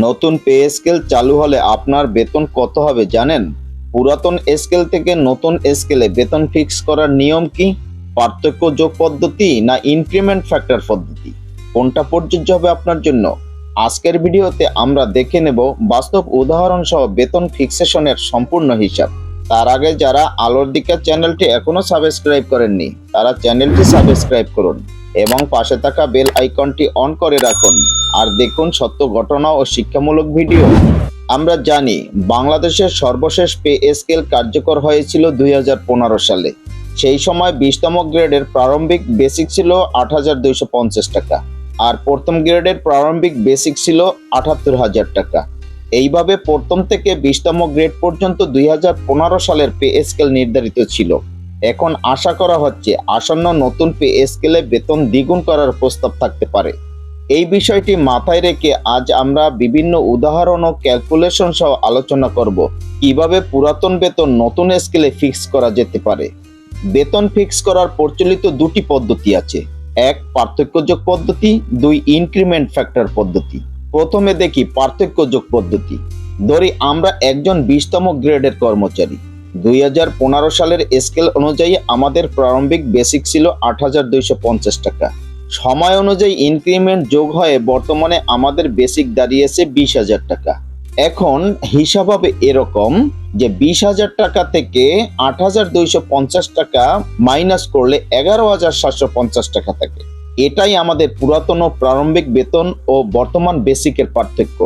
নতুন pay scale চালু হলে আপনার বেতন কত হবে জানেন? পুরাতন স্কেল থেকে নতুন স্কেলে বেতন ফিক্স করার নিয়ম কি? পার্থক্য যোগ পদ্ধতি না ইনক্রিমেন্ট ফ্যাক্টর পদ্ধতি? কোনটা প্রযোজ্য হবে আপনার জন্য? আজকের ভিডিওতে আমরা দেখে নেব বাস্তব উদাহরণ সহ বেতন ফিক্সেশনের সম্পূর্ণ হিসাব। তার আগে যারা আলোর দিকের চ্যানেলটি এখনও সাবস্ক্রাইব করেননি, তারা চ্যানেলটি সাবস্ক্রাইব করুন এবং পাশে থাকা বেল আইকনটি অন করে রাখুন। আর দেখুন সত্য ঘটনা ও শিক্ষামূলক ভিডিও আমরা জানি, বাংলাদেশের সর্বশেষ পে স্কেল কার্যকর হয়েছিল দুই হাজার পনেরো সালে। সেই সময় বিশতম গ্রেডের প্রারম্ভিক বেসিক ছিল আট হাজার দুইশো পঞ্চাশ টাকা। আর প্রথম গ্রেডের প্রারম্ভিক বেসিক ছিল আটাত্তর হাজার টাকা। এইভাবে প্রথম থেকে বিশতম গ্রেড পর্যন্ত দুই হাজার পনেরো সালের পে স্কেল নির্ধারিত ছিল। এখন আশা করা হচ্ছে আসন্ন নতুন পে স্কেলে বেতন দ্বিগুণ করার প্রস্তাব থাকতে পারে। এই বিষয়টি মাথায় রেখে আজ আমরা বিভিন্ন উদাহরণ ও ক্যালকুলেশন সহ আলোচনা করব, কীভাবে পুরাতন বেতন নতুন স্কেলে ফিক্স করা যেতে পারে। বেতন ফিক্স করার প্রচলিত দুটি পদ্ধতি আছে। এক, পার্থক্যযোগ পদ্ধতি, দুই, ইনক্রিমেন্ট ফ্যাক্টর পদ্ধতি। প্রথমে দেখি পার্থক্য যোগ পদ্ধতি। ধরি আমরা একজন বিশতম গ্রেডের কর্মচারী। দুই হাজার পনেরো সালের স্কেল অনুযায়ী আমাদের প্রারম্ভিক বেসিক ছিল আট হাজার দুইশো পঞ্চাশ টাকা। সময় অনুযায়ী ইনক্রিমেন্ট যোগ হয়ে বর্তমানে আমাদের বেসিক দাঁড়িয়েছে বিশ হাজার টাকা। এখন হিসাব হবে এরকম যে বিশ হাজার টাকা থেকে আট হাজার দুইশো পঞ্চাশ টাকা মাইনাস করলে এগারো হাজার সাতশো পঞ্চাশ টাকা থাকে। এটাই আমাদের পুরাতন ও প্রারম্ভিক বেতন ও বর্তমান বেসিকের পার্থক্য।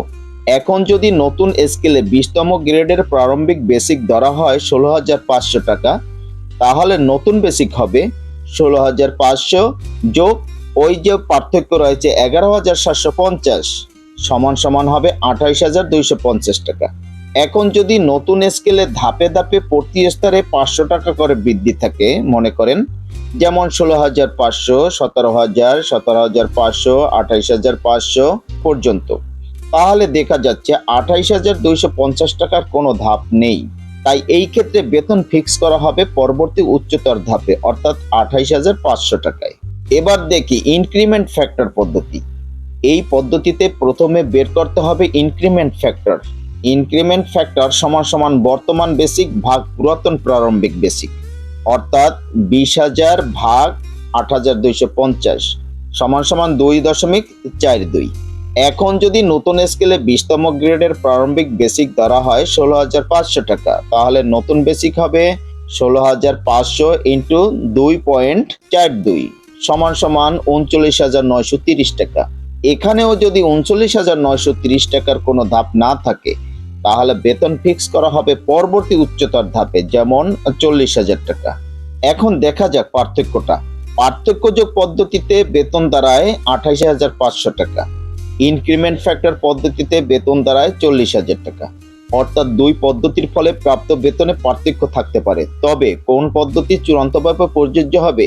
এখন যদি নতুন স্কেলে বিশতম গ্রেডের প্রারম্ভিক বেসিক ধরা হয় ষোলো হাজার পাঁচশো টাকা, তাহলে নতুন বেসিক হবে ষোলো হাজার পাঁচশো যোগ ওই যে পার্থক্য রয়েছে এগারো হাজার সাতশো পঞ্চাশ, সমান সমান হবে আঠাইশ হাজার দুইশো পঞ্চাশ টাকা। এখন যদি নতুন স্কেলে ধাপে ধাপে প্রতি স্তরে পাঁচশো টাকা করে বৃদ্ধি থাকে, মনে করেন, যেমন ষোলো হাজার পাঁচশো, সতেরো হাজার সতেরো হাজার পাঁচশো, আঠাইশ হাজার পাঁচশো পর্যন্ত। তাহলে দেখা যাচ্ছে আঠাইশ হাজার দুইশো পঞ্চাশ টাকার কোনো ধাপ নেই। তাই এই ক্ষেত্রে বেতন ফিক্স করা হবে পরবর্তী উচ্চতর ধাপে, অর্থাৎ আঠাইশ হাজার পাঁচশো টাকায়। এবার দেখি ইনক্রিমেন্ট ফ্যাক্টর পদ্ধতি। এই পদ্ধতিতে প্রথমে বের করতে হবে ইনক্রিমেন্ট ফ্যাক্টর ইনক্রিমেন্ট ফ্যাক্টর সমান সমান বর্তমান বেসিক ভাগ পুরাতন প্রারম্ভিক বেসিক অর্থাৎ বিশ হাজার ভাগ আট হাজার দুইশো পঞ্চাশ সমান সমান দুই দশমিক চার দুই। এখন যদি নতুন স্কেলে বিশতম গ্রেডের প্রারম্ভিক বেসিক ধরা হয় ষোলো হাজার পাঁচশো টাকা, তাহলে নতুন বেসিক হবে ষোলো হাজার পাঁচশো ইন্টু দুই পয়েন্ট চার দুই সমান সমান উনচল্লিশ হাজার নয়শো তিরিশ টাকা। এখানেও যদি উনচল্লিশ হাজার নয়শো তিরিশ টাকার কোনো ধাপ না থাকে তাহলে বেতন ফিক্স করা হবে পরবর্তী উচ্চতর ধাপে, যেমন চল্লিশ হাজার টাকা। এখন দেখা যাক পার্থক্যটা। পার্থক্যযোগ পদ্ধতিতে বেতন দাঁড়ায় আঠাইশ হাজার পাঁচশো টাকা। ইনক্রিমেন্ট ফ্যাক্টর পদ্ধতিতে বেতন দাঁড়ায় চল্লিশ হাজার টাকা। অর্থাৎ দুই পদ্ধতির ফলে প্রাপ্ত বেতনে পার্থক্য থাকতে পারে। তবে কোন পদ্ধতি চূড়ান্তভাবে প্রযোজ্য হবে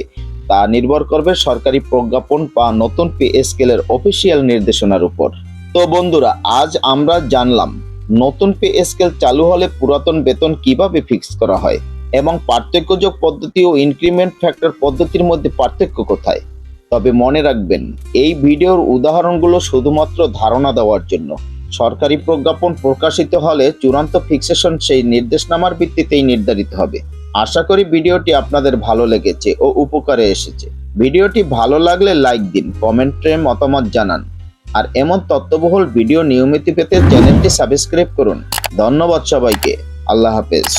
তা নির্ভর করবে সরকারি প্রজ্ঞাপন বা নতুন পে স্কেলের অফিসিয়াল নির্দেশনার উপর। তো বন্ধুরা, আজ আমরা জানলাম নতুন পে স্কেল চালু হলে পুরাতন বেতন কীভাবে ফিক্স করা হয়? এবং পার্থক্যযোগ পদ্ধতি ও ইনক্রিমেন্ট ফ্যাক্টর পদ্ধতির মধ্যে পার্থক্য কোথায়? তবে মনে রাখবেন, এই ভিডিওর উদাহরণগুলো শুধুমাত্র ধারণা দেওয়ার জন্য। সরকারি প্রজ্ঞাপন প্রকাশিত হলে চূড়ান্ত ফিক্সেশন সেই নির্দেশনামার ভিত্তিতেই নির্ধারিত হবে। আশা করি ভিডিওটি আপনাদের ভালো লেগেছে ও উপকারে এসেছে। ভিডিওটি ভালো লাগলে লাইক দিন, কমেন্টে মতামত জানান। আর এমন তত্ত্ববহুল ভিডিও নিয়মিত পেতে চ্যানেলটি সাবস্ক্রাইব করুন। ধন্যবাদ সবাইকে। আল্লাহ হাফেজ।